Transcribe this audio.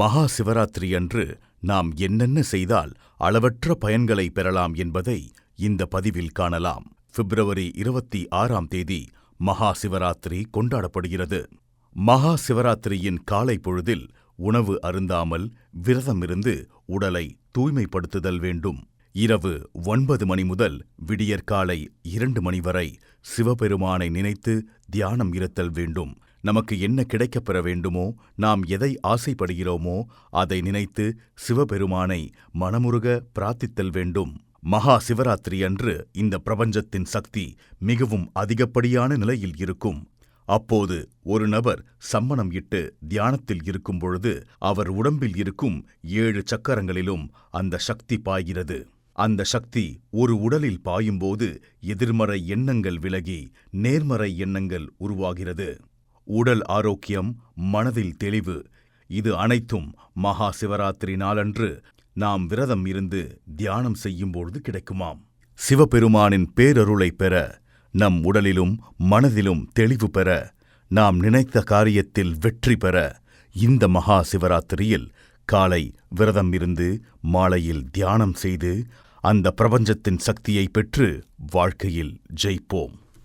மகா சிவராத்திரி அன்று நாம் என்னென்ன செய்தால் அளவற்ற பயன்களை பெறலாம் என்பதை இந்த பதிவில் காணலாம். பிப்ரவரி இருபத்தி ஆறாம் தேதி மகா சிவராத்திரி கொண்டாடப்படுகிறது. மகா சிவராத்திரியின் காலை பொழுதில் உணவு அருந்தாமல் விரதமிருந்து உடலை தூய்மைப்படுத்துதல் வேண்டும். இரவு ஒன்பது மணி முதல் விடியற்காலை இரண்டு மணி வரை சிவபெருமானை நினைத்து தியானம் இருத்தல் வேண்டும். நமக்கு என்ன கிடைக்கப் பெற வேண்டுமோ நாம் எதை ஆசைப்படுகிறோமோ அதை நினைத்து சிவபெருமானை மனமுருக பிரார்த்தித்தல் வேண்டும். மகா சிவராத்திரி அன்று இந்த பிரபஞ்சத்தின் சக்தி மிகவும் அதிகப்படியான நிலையில் இருக்கும். அப்போது ஒரு நபர் சம்மணம் இட்டு தியானத்தில் இருக்கும் பொழுது அவர் உடம்பில் இருக்கும் ஏழு சக்கரங்களிலும் அந்த சக்தி பாய்கிறது. அந்த சக்தி ஒரு உடலில் பாயும்போது எதிர்மறை எண்ணங்கள் விலகி நேர்மறை எண்ணங்கள் உருவாகிறது. உடல் ஆரோக்கியம் மனதில் தெளிவு இது அனைத்தும் மகா சிவராத்திரி நாளன்று நாம் விரதம் இருந்து தியானம் செய்யும்பொழுது கிடைக்குமாம். சிவபெருமானின் பேரருளை பெற நம் உடலிலும் மனதிலும் தெளிவு பெற நாம் நினைத்த காரியத்தில் வெற்றி பெற இந்த மகா சிவராத்திரியில் காலை விரதம் இருந்து மாலையில் தியானம் செய்து அந்த பிரபஞ்சத்தின் சக்தியை பெற்று வாழ்க்கையில் ஜெயிப்போம்.